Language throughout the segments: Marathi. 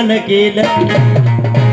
केलं.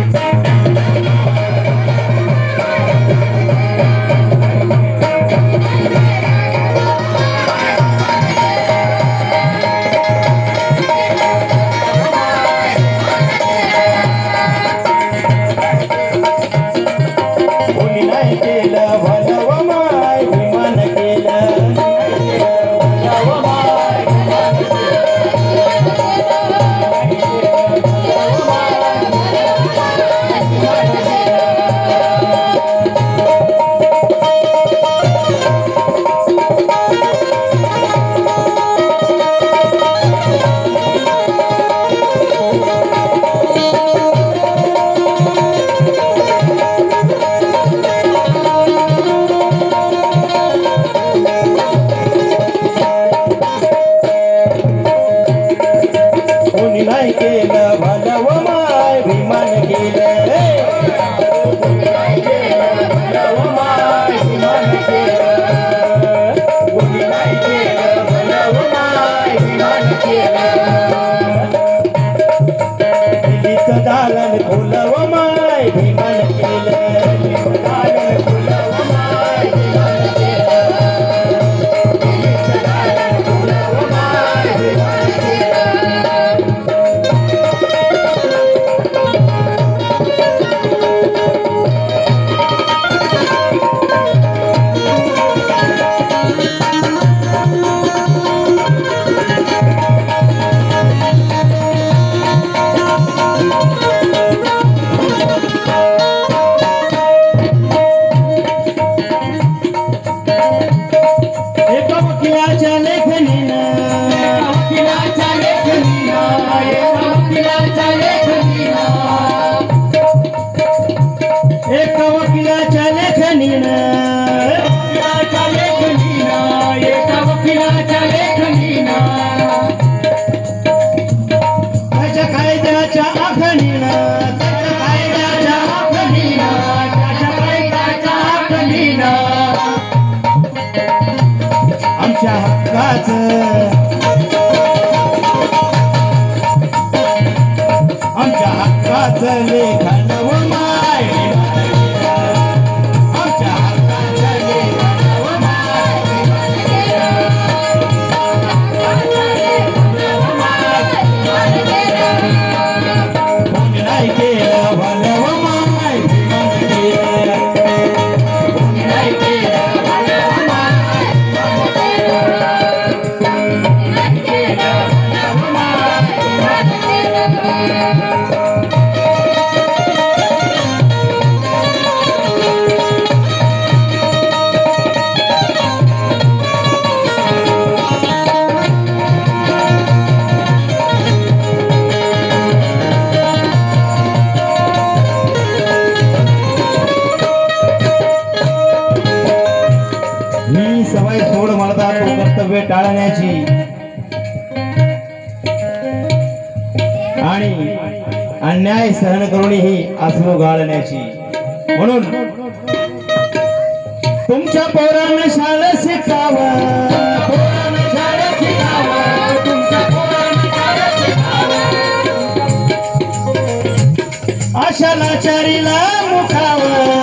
दालन फुलव माय भीमान केलं. hay que ही सवय सोड म्हणता तो कर्तव्य टाळण्याची. आणि अन्याय सहन करून ही आसलो गाळण्याची. म्हणून तुमच्या पौराण शाळा शिकावा. अशा लाचारीला मुखावा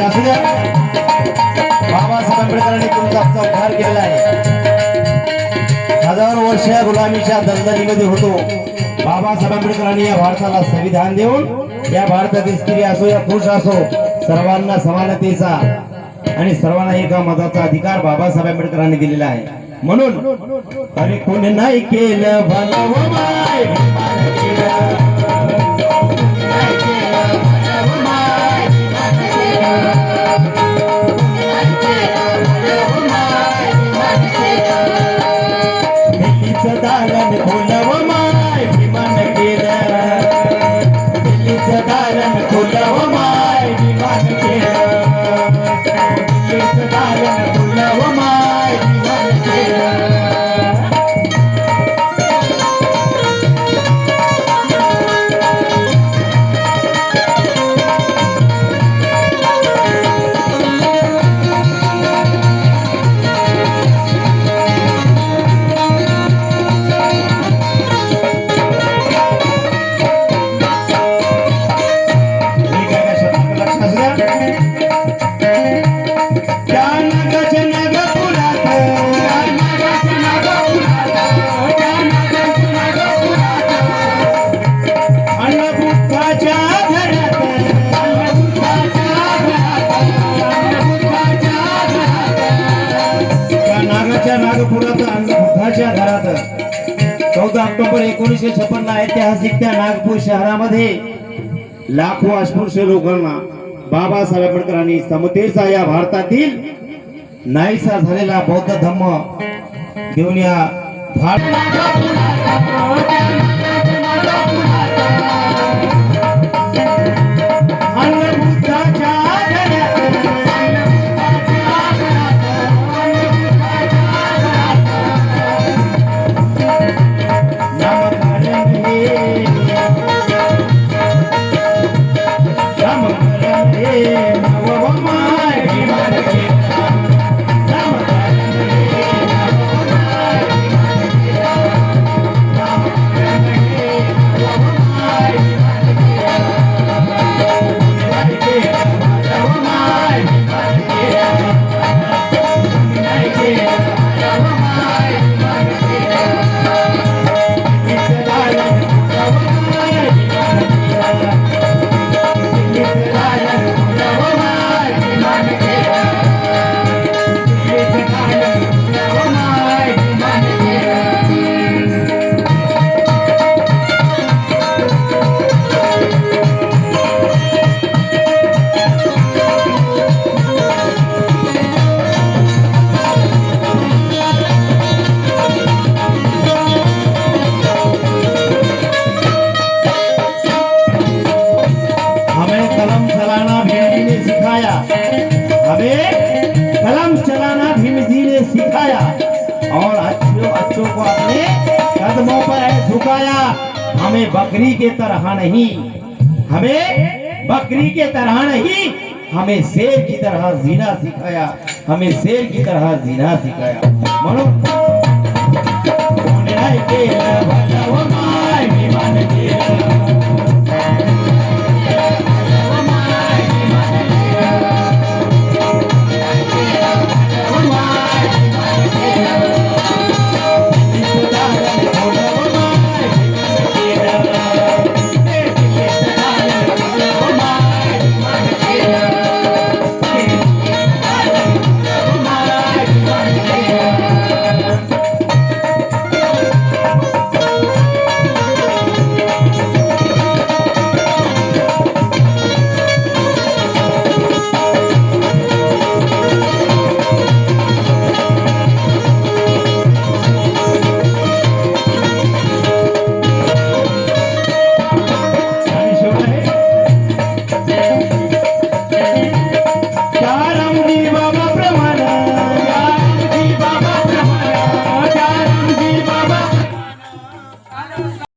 शासनाने बाबासाहेब आंबेडकरांनी तुमचा उद्धार केलेला आहे. हजारो वर्ष या गुलामीच्या दलदलीमध्ये होतो. बाबासाहेब आंबेडकरांनी या भारताला संविधान देऊन या भारतातील स्त्री असो या पुरुष असो सर्वांना समानतेचा आणि सर्वांना एका मताचा अधिकार बाबासाहेब आंबेडकरांनी दिलेला आहे. म्हणून अरे कोण नाही केलं ভুলব नागपुरात घरात. चौदा ऑक्टोबर एकोणीसशे छप्पन्न ऐतिहासिक त्या नागपूर शहरामध्ये लाखो अस्पृश्य लोकांना बाबासाहेब आंबेडकरांनी समतेचा या भारतातील नाहीसा झालेला बौद्ध धम्म घेऊन या भारत बकरी के तरह नहीं। हमें बकरी के तरह नहीं, हमें शेर की तरह जीना सिखाया, हमें शेर की तरह जीना सिखाया। म्हणून